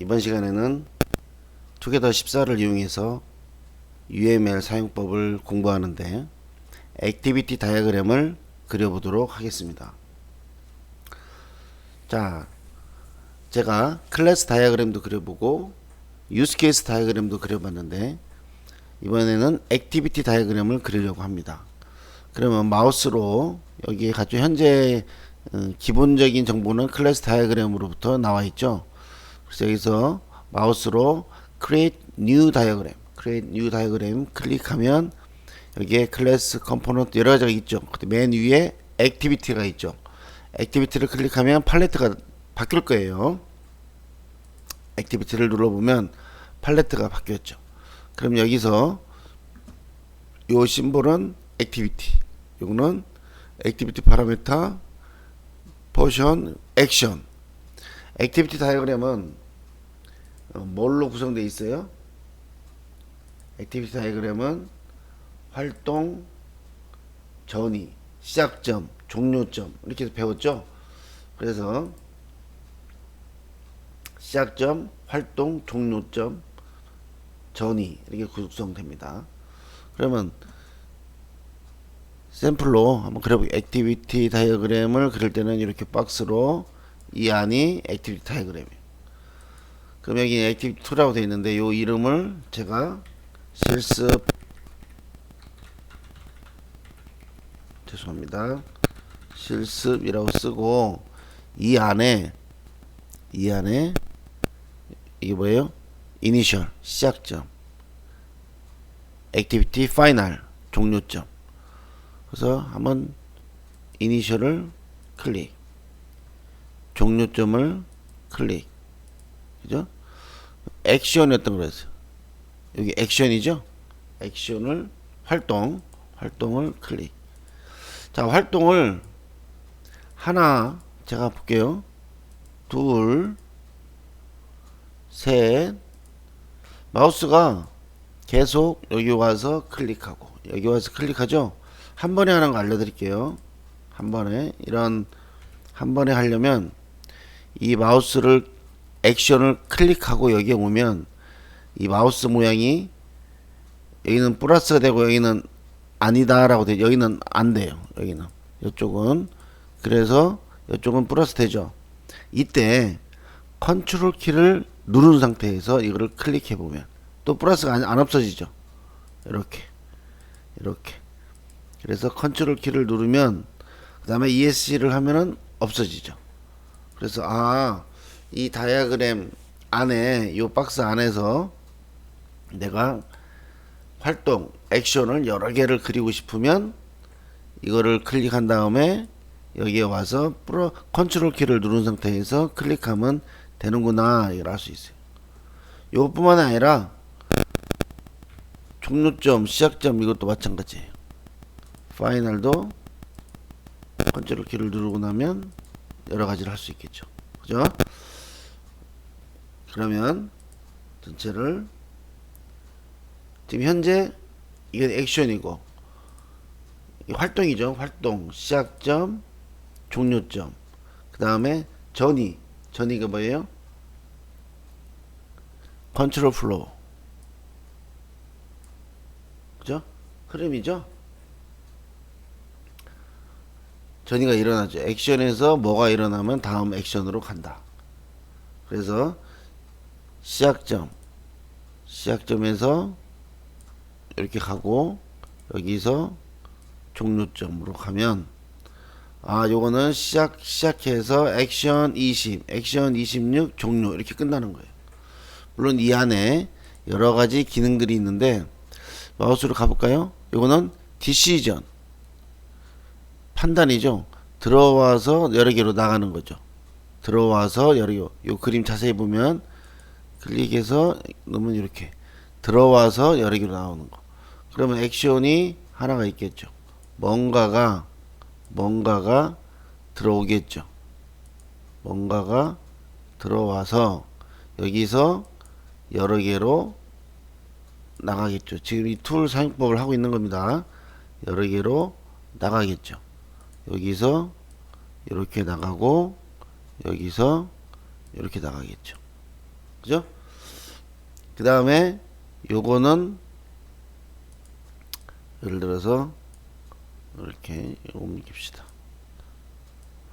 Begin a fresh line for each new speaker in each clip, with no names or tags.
이번 시간에는 투게더 14를 이용해서 UML 사용법을 공부하는데 액티비티 다이어그램을 그려보도록 하겠습니다. 자, 제가 클래스 다이어그램도 그려보고 유스케이스 다이어그램도 그려봤는데 이번에는 액티비티 다이어그램을 그리려고 합니다. 그러면 마우스로 여기에 갖죠 현재 어, 기본적인 정보는 클래스 다이어그램으로부터 나와 있죠. 그래서 여기서 마우스로 create new diagram, create new diagram 클릭하면 여기에 클래스 컴포넌트 여러 가지가 있죠. 맨 위에 액티비티가 있죠. 액티비티를 클릭하면 팔레트가 바뀔 거예요. 액티비티를 눌러보면 팔레트가 바뀌었죠. 그럼 여기서 요 심볼은 액티비티, 요거는 액티비티 파라미터, 포션, 액션. 액티비티 다이어그램은 어, 뭘로 구성되어 있어요? 액티비티 다이어그램은 활동, 전이, 시작점, 종료점 이렇게 배웠죠? 그래서 시작점, 활동, 종료점, 전이 이렇게 구성됩니다. 그러면 샘플로 한번 그려볼게요. 액티비티 다이어그램을 그릴 때는 이렇게 박스로 이 안이 액티비티 다이어그램이에요. 그럼 여기 액티비티 2라고 되어 있는데 이 이름을 제가 실습. 죄송합니다. 실습이라고 쓰고 이 안에 이 안에 이게 뭐예요? 이니셜 시작점. 액티비티 파이널 종료점. 그래서 한번 이니셜을 클릭. 종료점을 클릭 그죠? 액션이었던 거였어요. 여기 액션이죠? 액션을 활동 활동을 클릭. 자 활동을 하나 제가 볼게요. 둘 셋. 마우스가 계속 여기 와서 클릭하고 여기 와서 클릭하죠? 한 번에 하는 거 알려드릴게요. 한 번에 이런 한 번에 하려면 이 마우스를 액션을 클릭하고 여기에 오면 이 마우스 모양이 여기는 플러스가 되고 여기는 아니다라고 돼 여기는 안 돼요. 여기는. 이쪽은 그래서 이쪽은 플러스 되죠. 이때 컨트롤 키를 누른 상태에서 이거를 클릭해 보면 또 플러스가 안, 안 없어지죠. 이렇게. 이렇게. 그래서 컨트롤 키를 누르면 그 다음에 ESC를 하면은 없어지죠. 그래서 아 이 다이아그램 안에 이 박스 안에서 내가 활동 액션을 여러 개를 그리고 싶으면 이거를 클릭한 다음에 여기에 와서 프로 컨트롤 키를 누른 상태에서 클릭하면 되는구나 이걸 알 수 있어요. 이것뿐만 아니라 종료점, 시작점 이것도 마찬가지예요. 파이널도 컨트롤 키를 누르고 나면 여러 가지를 할 수 있겠죠. 그죠? 그러면 전체를 지금 현재 이게 액션이고 이 활동이죠. 활동 시작점, 종료점. 그 다음에 전이 전이가 뭐예요? 컨트롤 플로우. 그죠? 흐름이죠? 전이가 일어나죠. 액션에서 뭐가 일어나면 다음 액션으로 간다. 그래서 시작점, 시작점에서 이렇게 가고 여기서 종료점으로 가면 아 요거는 시작 시작해서 액션 20, 액션 26 종료 이렇게 끝나는 거예요. 물론 이 안에 여러 가지 기능들이 있는데 마우스로 가볼까요? 요거는 디시전 판단이죠. 들어와서 여러 개로 나가는 거죠. 들어와서 여러 개. 요 그림 자세히 보면 클릭해서 넣으면 이렇게 들어와서 여러 개로 나오는 거. 그러면 액션이 하나가 있겠죠. 뭔가가 뭔가가 들어오겠죠. 뭔가가 들어와서 여기서 여러 개로 나가겠죠. 지금 이 툴 사용법을 하고 있는 겁니다. 여러 개로 나가겠죠. 여기서 이렇게 나가고 여기서 이렇게 나가겠죠. 그죠? 그 다음에 요거는 예를 들어서 이렇게 옮깁시다.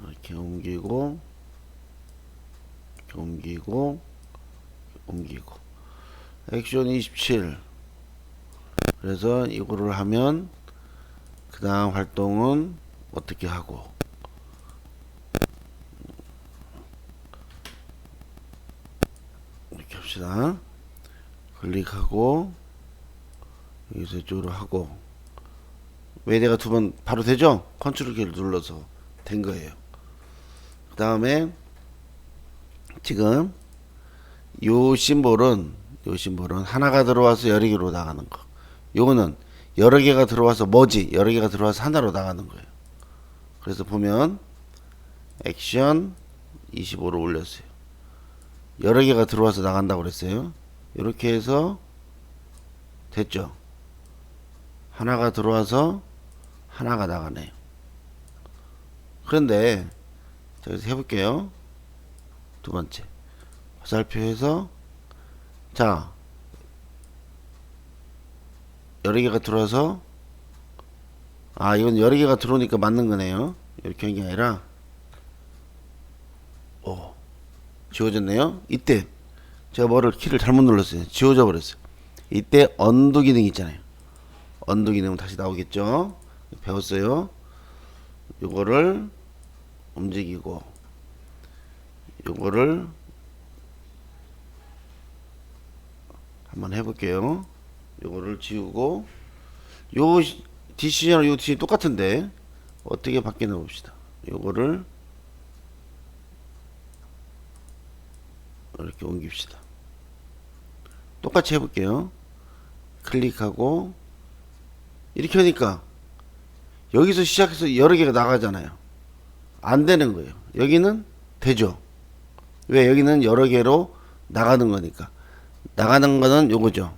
이렇게 옮기고 옮기고 옮기고 액션 27 그래서 이거를 하면 그 다음 활동은 어떻게 하고 이렇게 합시다. 클릭하고 여기서 이쪽으로 하고. 외대가 두 번 바로 되죠? 컨트롤 키를 눌러서 된 거예요. 그 다음에 지금 요 심볼은 요 심볼은 하나가 들어와서 여러 개로 나가는 거. 요거는 여러 개가 들어와서 뭐지? 여러 개가 들어와서 하나로 나가는 거예요. 그래서 보면 액션 25로 올렸어요 여러 개가 들어와서 나간다고 그랬어요. 이렇게 해서 됐죠. 하나가 들어와서 하나가 나가네요. 그런데 자 여기서 해볼게요. 두 번째. 화살표에서 자 여러 개가 들어와서 아 이건 여러 개가 들어오니까 맞는 거네요. 이렇게 한 게 아니라 오 지워졌네요. 이때 제가 뭐를 키를 잘못 눌렀어요. 지워져 버렸어요. 이때 언두 기능 있잖아요. 언두 기능은 다시 나오겠죠? 배웠어요. 요거를 움직이고 요거를 한번 해볼게요. 요거를 지우고 요 디시전은 요 디시 똑같은데 어떻게 바뀌나 봅시다. 요거를 이렇게 옮깁시다 똑같이 해볼게요 클릭하고 이렇게 하니까 여기서 시작해서 여러 개가 나가잖아요 안 되는 거예요 여기는 되죠 왜 여기는 여러 개로 나가는 거니까 나가는 거는 요거죠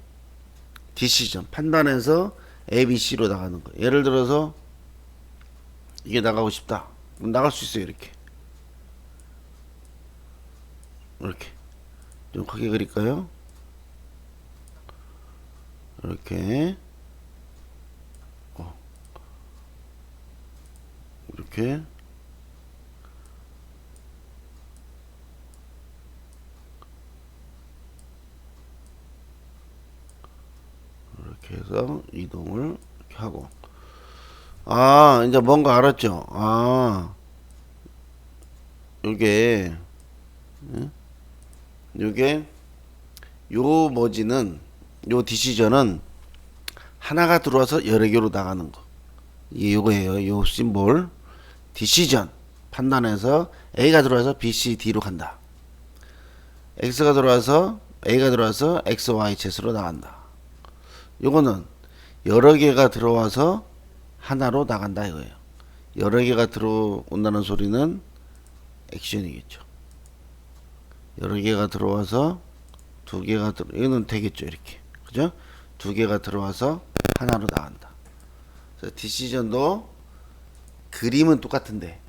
디시전 판단해서 ABC로 나가는 거. 예를 들어서 이게 나가고 싶다. 나갈 수 있어요. 이렇게. 이렇게. 좀 크게 그릴까요? 이렇게. 어. 이렇게. 이렇게 해서 이동을 이렇게 하고 아 이제 뭔가 알았죠 아 요게 예? 요게 요 머지는 요 디시전은 하나가 들어와서 여러 개로 나가는 거. 이게 요거예요. 요 심볼 디시전. 판단해서 A가 들어와서 B, C, D로 간다. X가 들어와서 A가 들어와서 X, Y, Z로 나간다. 요거는 여러 개가 들어와서 하나로 나간다 이거예요. 여러 개가 들어온다는 소리는 액션이겠죠. 여러 개가 들어와서 두 개가 들어 이거는 되겠죠 이렇게 그죠? 두 개가 들어와서 하나로 나간다. 그래서 디시전도 그림은 똑같은데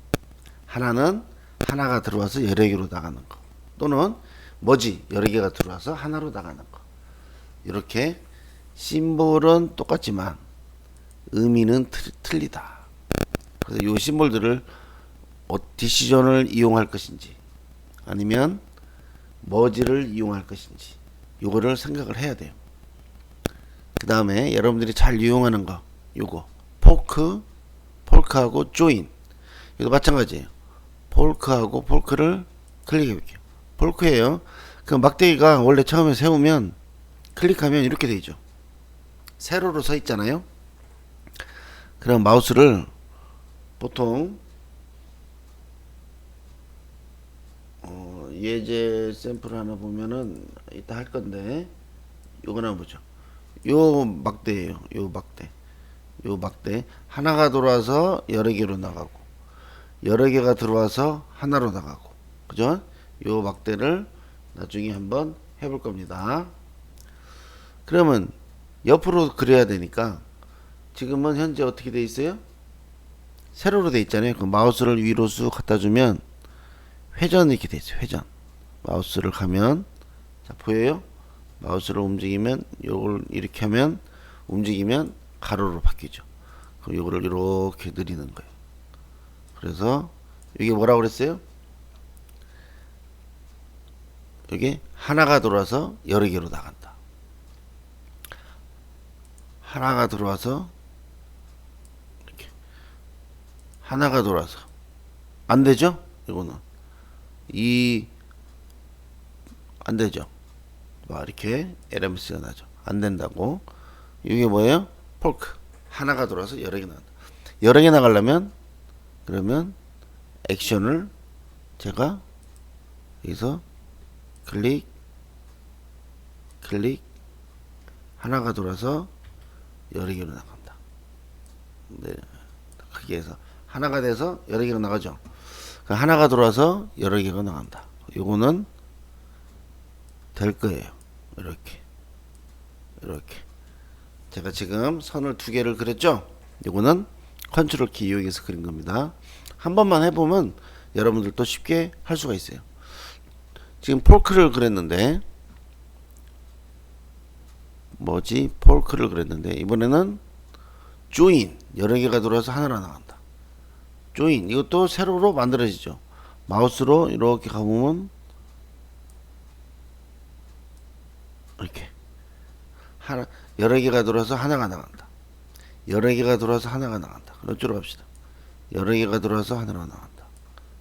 하나는 하나가 들어와서 여러 개로 나가는 거 또는 뭐지 여러 개가 들어와서 하나로 나가는 거 이렇게 심볼은 똑같지만 의미는 틀, 틀리다. 그래서 이 심볼들을 어, 디시전을 이용할 것인지 아니면 머지를 이용할 것인지 요거를 생각을 해야 돼요. 그 다음에 여러분들이 잘 이용하는 거 요거 포크 폴크하고 조인 이거 마찬가지예요. 폴크하고 폴크를 클릭해 볼게요. 폴크예요. 그 막대기가 원래 처음에 세우면 클릭하면 이렇게 되죠. 세로로 서 있잖아요. 그럼 마우스를 보통 예제 샘플 하나 보면은 이따 할 건데 요거나 보죠. 요 막대예요. 요 막대. 요 막대 하나가 들어와서 여러 개로 나가고 여러 개가 들어와서 하나로 나가고 그죠? 요 막대를 나중에 한번 해볼 겁니다. 그러면 옆으로 그려야 되니까 지금은 현재 어떻게 돼 있어요? 세로로 돼 있잖아요. 그 마우스를 위로 쑥 갖다 주면 회전 이렇게 돼 있어요. 회전. 마우스를 가면 자, 보여요? 마우스를 움직이면 요걸 이렇게 하면 움직이면 가로로 바뀌죠. 그럼 요거를 이렇게 늘리는 거예요. 그래서 이게 뭐라고 그랬어요? 여기 하나가 들어와서 여러 개로 나간다. 하나가 들어와서 이렇게 하나가 들어와서 안 되죠? 이거는 이 안 되죠. 막 이렇게 LMC가 나죠. 안 된다고. 이게 뭐예요? 폴크. 하나가 들어와서 여러 개 나간다. 여러 개 나가려면 그러면 액션을 제가 여기서 클릭 클릭 하나가 돌아서 여러 개로 나간다. 네. 크게 해서 하나가 돼서 여러 개가 나가죠. 그 하나가 돌아서 여러 개가 나간다. 요거는 될 거예요. 이렇게 이렇게 제가 지금 선을 두 개를 그렸죠. 요거는 컨트롤 키 이용해서 그린 겁니다. 한 번만 해보면 여러분들도 쉽게 할 수가 있어요. 지금 폴크를 그렸는데 뭐지 폴크를 그렸는데 이번에는 조인 여러 개가 들어와서 하나로 나간다. 조인 이것도 세로로 만들어지죠. 마우스로 이렇게 가보면 이렇게 하나 여러 개가 들어와서 하나가 나간다. 여러 개가 들어와서 하나가 나간다. 그럼 이쪽으로 갑시다. 여러 개가 들어와서 하나가 나간다.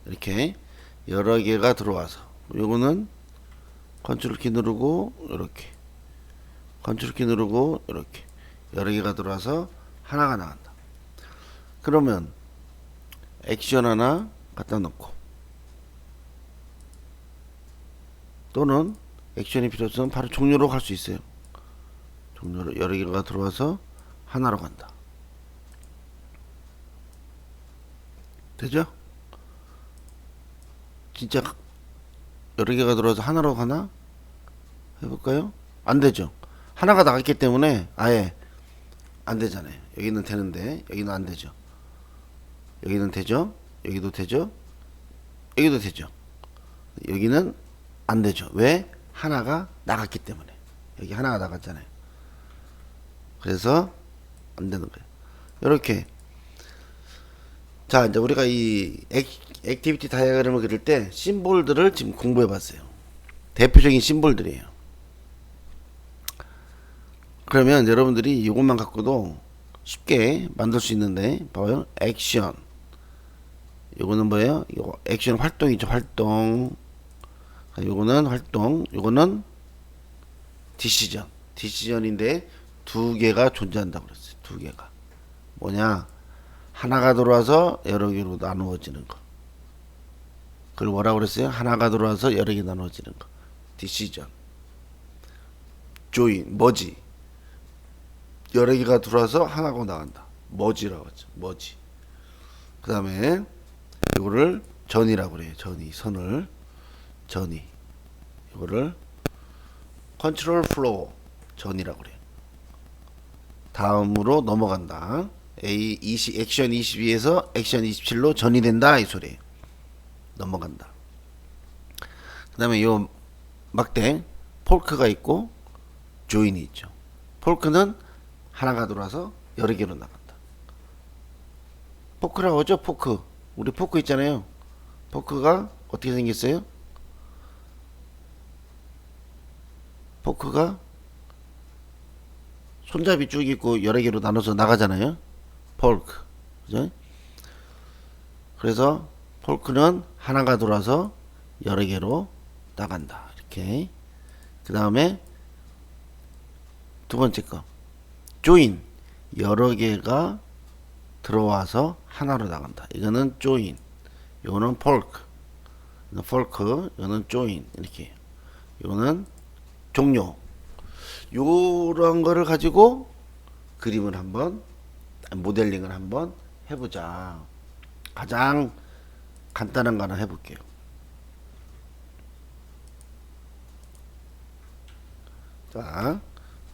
이렇게 여러 개가 들어와서 요거는 컨트롤 키 누르고 이렇게 컨트롤 키 누르고 이렇게 여러 개가 들어와서 하나가 나간다. 그러면 액션 하나 갖다 놓고 또는 액션이 필요 없으면 바로 종료로 갈 수 있어요. 종료로 여러 개가 들어와서 하나로 간다. 되죠? 진짜 여러 개가 들어와서 하나로 가나? 해볼까요? 안 되죠. 하나가 나갔기 때문에 아예 안 되잖아요. 여기는 되는데 여기는 안 되죠. 여기는 되죠. 여기도 되죠. 여기도 되죠. 여기는 안 되죠. 왜? 하나가 나갔기 때문에. 여기 하나가 나갔잖아요. 그래서 안 되는 거예요. 이렇게 자 이제 우리가 이 액, 액티비티 다이어그램을 그릴 때 심볼들을 지금 공부해 봤어요. 대표적인 심볼들이에요. 그러면 여러분들이 이것만 갖고도 쉽게 만들 수 있는데 봐요. 액션. 요거는 뭐예요? 이거 액션 활동이죠. 활동. 아, 요거는 활동. 요거는 디시전. 디시전인데 두 개가 존재한다고 그랬어요. 두 개가. 뭐냐? 하나가 들어와서 여러 개로 나누어지는 거. 그걸 뭐라고 그랬어요? 하나가 들어와서 여러 개 나누어지는 거. 디시전. 조인, 머지. 여러 개가 들어와서 하나가 나간다. 머지라고 하죠. 머지. 그 다음에 이거를 전이라고 그래요. 전이. 선을. 전이. 이거를 컨트롤 플로우. 전이라고 그래요. 다음으로 넘어간다. A 20 액션 22에서 액션 27로 전이 된다 이 소리예요. 넘어간다. 그다음에 요 막대 폴크가 있고 조인이 있죠. 폴크는 하나가 들어와서 여러 개로 나간다. 포크라고 하죠. 포크. 우리 포크 있잖아요. 포크가 어떻게 생겼어요? 포크가 손잡이 쭉 있고 여러 개로 나눠서 나가잖아요. 폴크. 그죠? 그래서 폴크는 하나가 돌아서 여러 개로 나간다. 이렇게. 그 다음에 두 번째 거. 조인. 여러 개가 들어와서 하나로 나간다. 이거는 조인. 이거는 폴크. 이거는 폴크. 이거는 조인. 이렇게. 이거는 종료. 요런 거를 가지고 그림을 한번 모델링을 한번 해보자. 가장 간단한 거 하나 해볼게요. 자,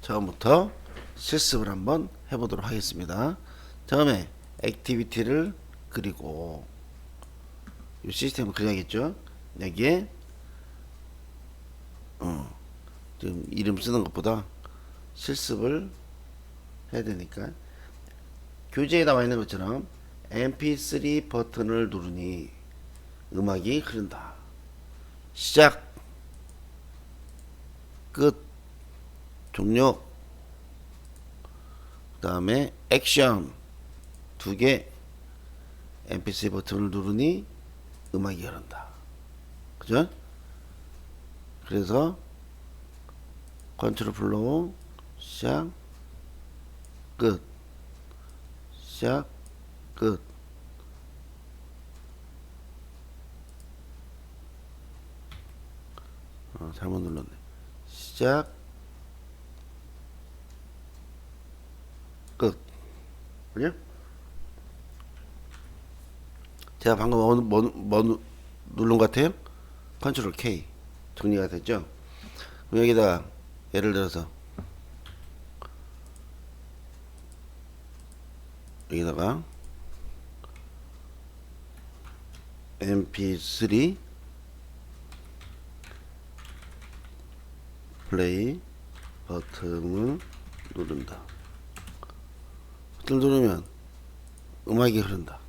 처음부터 실습을 한번 해보도록 하겠습니다. 처음에 액티비티를 그리고 이 시스템을 그려야겠죠. 여기에 어, 지금 이름 쓰는 것보다 실습을 해야 되니까. 교재에 나와 있는 것처럼 mp3 버튼을 누르니 음악이 흐른다. 시작! 끝! 종료! 그 다음에 액션 두 개 mp3 버튼을 누르니 음악이 흐른다. 그죠? 그래서 컨트롤 플로우 시작 끝 시작 끝 어, 잘못 눌렀네 시작 끝 그죠? 제가 방금 뭐, 뭐, 뭐 누- 누른 것 같아요? 컨트롤 K 정리가 됐죠? 그럼 여기다 예를 들어서 여기다가 mp3 플레이 버튼을 누른다. 버튼을 누르면 음악이 흐른다.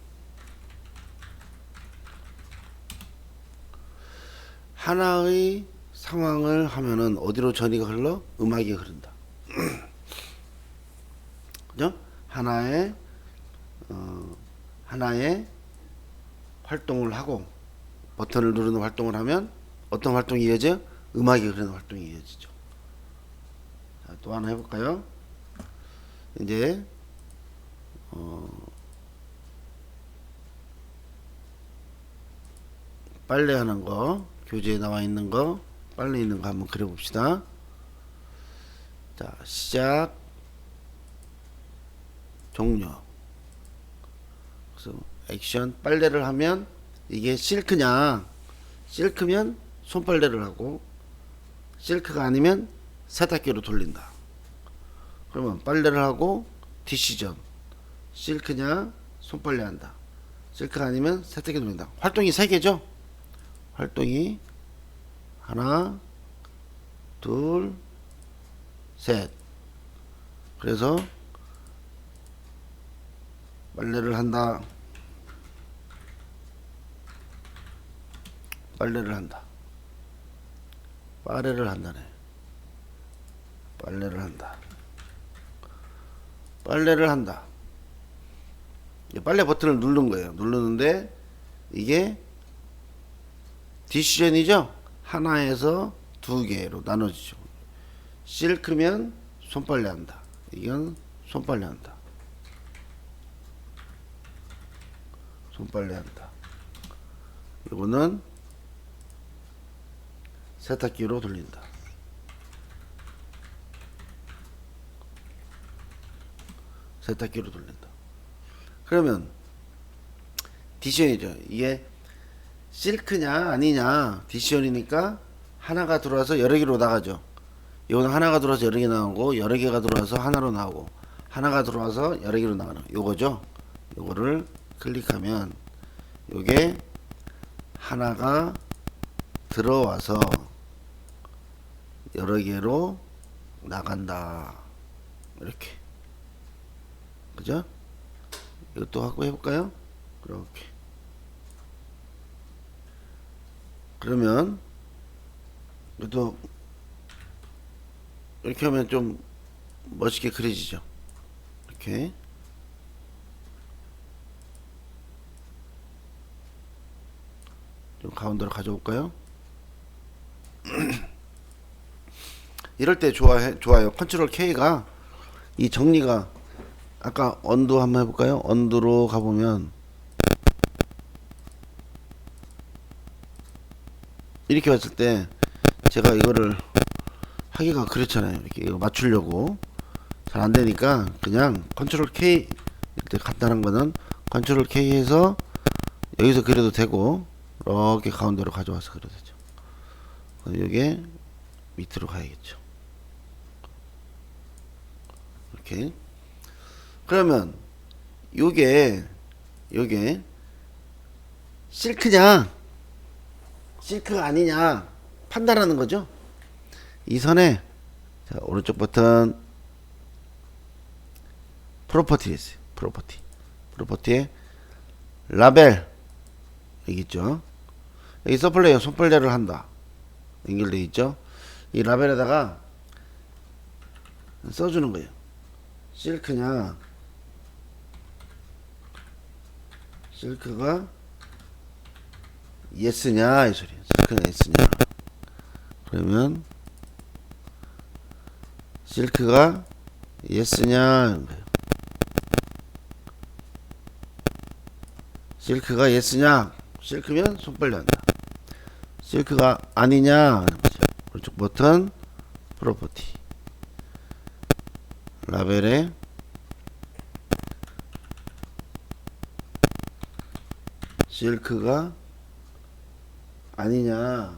하나의 상황을 하면은 어디로 전이가 흘러? 음악이 흐른다. 그죠? 하나의 어, 하나의 활동을 하고 버튼을 누르는 활동을 하면 어떤 활동이 이어져? 음악이 흐르는 활동이 이어지죠. 자, 또 하나 해볼까요? 이제 어, 빨래하는 거 교재에 나와 있는 거 빨래 있는 거 한번 그려봅시다. 자 시작 종료. 그래서 액션 빨래를 하면 이게 실크냐 실크면 손빨래를 하고 실크가 아니면 세탁기로 돌린다. 그러면 빨래를 하고 디시전 실크냐 손빨래 한다. 실크가 아니면 세탁기 돌린다. 활동이 세 개죠. 활동이 하나 둘 셋. 그래서 빨래를 한다. 빨래를 한다. 빨래를 한다네. 빨래를 한다. 빨래를 한다. 이 빨래 버튼을 누른 거예요. 누르는데 이게 디시전이죠. 하나에서 두 개로 나눠지죠. 실크면 손빨래 한다. 이건 손빨래 한다. 손빨래 한다. 이거는 세탁기로 돌린다. 세탁기로 돌린다. 그러면 디시전이죠. 이게 실크냐 아니냐 디시전이니까 하나가 들어와서 여러 개로 나가죠. 이거는 하나가 들어와서 여러 개 나오고 여러 개가 들어와서 하나로 나오고 하나가 들어와서 여러 개로 나가는 요거죠. 요거를 클릭하면 요게 하나가 들어와서 여러 개로 나간다. 이렇게. 그죠? 이것도 하고 해볼까요? 이렇게. 그러면 이것도 이렇게 하면 좀 멋있게 그려지죠. 이렇게. 좀 가운데로 가져올까요? 이럴 때 좋아해 좋아요. 컨트롤 K가 이 정리가 아까 언두 한번 해볼까요? 언두로 가보면 이렇게 왔을 때 제가 이거를 하기가 그렇잖아요. 이렇게 맞추려고 잘 안 되니까 그냥 컨트롤 K 이렇게 간단한 거는 컨트롤 K 해서 여기서 그려도 되고 이렇게 가운데로 가져와서 그려도 되죠. 이게 밑으로 가야겠죠. 이렇게 그러면 요게 요게 실크냐 실크가 아니냐 판단하는 거죠. 이 선에 자, 오른쪽 버튼 프로퍼티스 프로퍼티. 프로퍼티에 라벨 여기 있죠. 여기 서플레이어 손빨래를 한다. 연결되어 있죠. 이 라벨에다가 써주는 거예요. 실크냐? 실크가 예스냐? 이 소리 실크가 예스냐? 그러면 실크가 예스냐. 실크가 예스냐? 실크면 손빨래 한다. 실크가 아니냐? 오른쪽 버튼 프로퍼티. 라벨에 실크가 아니냐.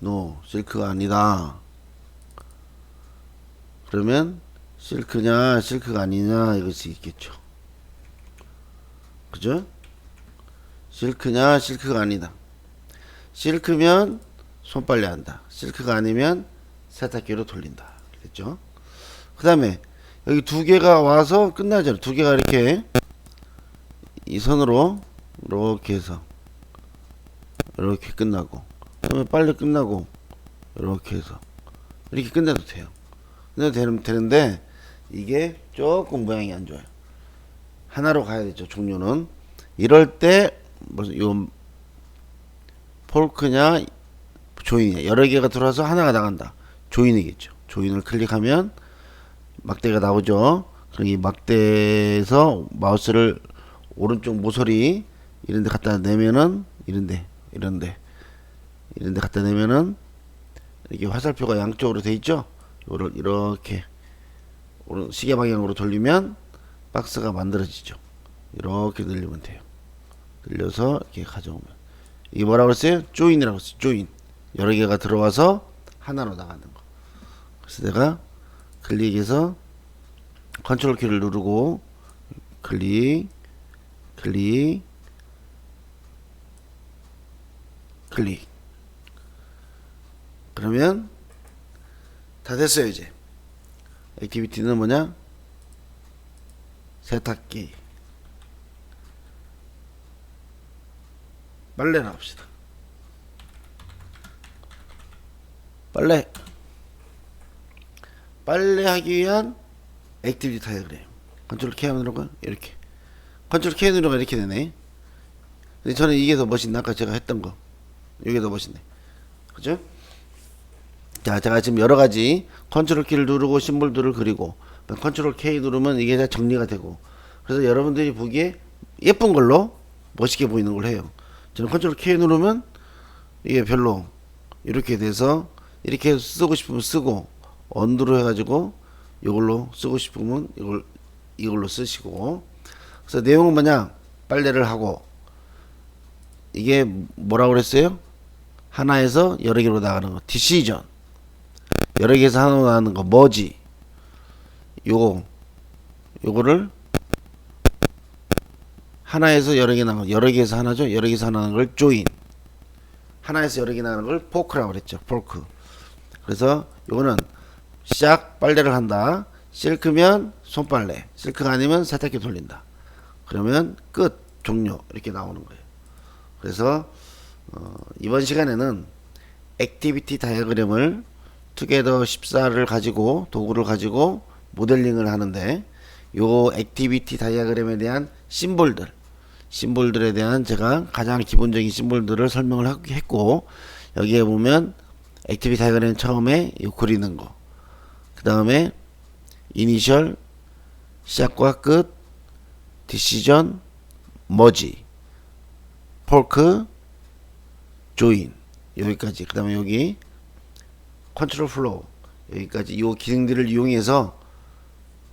노 실크가 아니다. 그러면 실크냐 실크가 아니냐 이것이 있겠죠. 그죠? 실크냐 실크가 아니다. 실크면 손빨래 한다. 실크가 아니면 세탁기로 돌린다. 됐죠? 그 다음에 여기 두 개가 와서 끝나잖아요 두 개가 이렇게 이 선으로 이렇게 해서 이렇게 끝나고 그러면 빨리 끝나고 이렇게 해서 이렇게 끝내도 돼요. 끝내도 되는, 되는데 이게 조금 모양이 안 좋아요. 하나로 가야 되죠 종류는. 이럴 때 무슨 요 폴크냐 조인이냐. 여러 개가 들어와서 하나가 나간다. 조인이겠죠. 조인을 클릭하면 막대가 나오죠. 그럼 이 막대에서 마우스를 오른쪽 모서리 이런데 갖다 내면은 이런데 이런데 이런데 갖다 내면은 이렇게 화살표가 양쪽으로 돼 있죠? 요를 이렇게 오른 시계 방향으로 돌리면 박스가 만들어지죠. 이렇게 늘리면 돼요. 늘려서 이렇게 가져오면. 이게 뭐라고 했어요? 조인이라고 했어요. 조인. 여러 개가 들어와서 하나로 나가는 거. 그래서 내가 클릭해서 컨트롤 키를 누르고 클릭 클릭. 클릭. 그러면 다 됐어요 이제. 액티비티는 뭐냐? 세탁기. 빨래 나옵시다. 빨래. 빨래하기 위한 액티비티 다이어그램. 컨트롤 K 하면 이렇게 컨트롤 K 누르가 이렇게 되네. 근데 저는 이게 더 멋있네. 아까 제가 했던 거. 이게 더 멋있네. 그죠? 자 제가 지금 여러 가지 컨트롤 키를 누르고 심볼들을 그리고 컨트롤 K 누르면 이게 다 정리가 되고. 그래서 여러분들이 보기에 예쁜 걸로 멋있게 보이는 걸 해요. 저는 컨트롤 K 누르면 이게 별로 이렇게 돼서 이렇게 쓰고 싶으면 쓰고 언두로 해가지고 이걸로 쓰고 싶으면 이걸 이걸로 쓰시고 그래서 내용은 뭐냐? 빨래를 하고. 이게 뭐라고 그랬어요? 하나에서 여러 개로 나가는 거. 디시전 여러 개에서 하나로 나가는 거. 뭐지? 요거. 요거를 하나에서 여러 개 나가는 거. 여러 개에서 하나죠? 여러 개에서 하나 나가는 걸 조인 하나에서 여러 개 나가는 걸 포크라고 그랬죠. 포크 그래서 요거는 시작 빨래를 한다. 실크면 손빨래. 실크가 아니면 세탁기 돌린다 그러면 끝 종료 이렇게 나오는 거예요. 그래서 어, 이번 시간에는 액티비티 다이어그램을 투게더 14를 가지고 도구를 가지고 모델링을 하는데 요 액티비티 다이어그램에 대한 심볼들 심볼들에 대한 제가 가장 기본적인 심볼들을 설명을 하- 했고 여기에 보면 액티비티 다이어그램 처음에 요 그리는 거그 다음에 이니셜 시작과 끝 디시전 머지 폴크 조인. 여기까지. 그 다음에 여기 컨트롤 플로우. 여기까지 이 기능들을 이용해서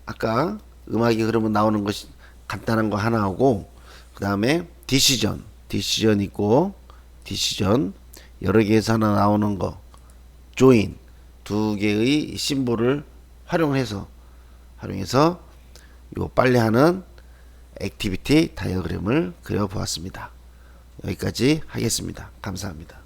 아까 음악이 그러면 나오는 것이 간단한 거 하나 하고 그 다음에 디시전. 디시전 있고 디시전. 여러 개에서 하나 나오는 거. 조인. 두 개의 심볼을 활용해서 활용해서 요 빨래하는 액티비티 다이어그램을 그려 보았습니다. 여기까지 하겠습니다. 감사합니다.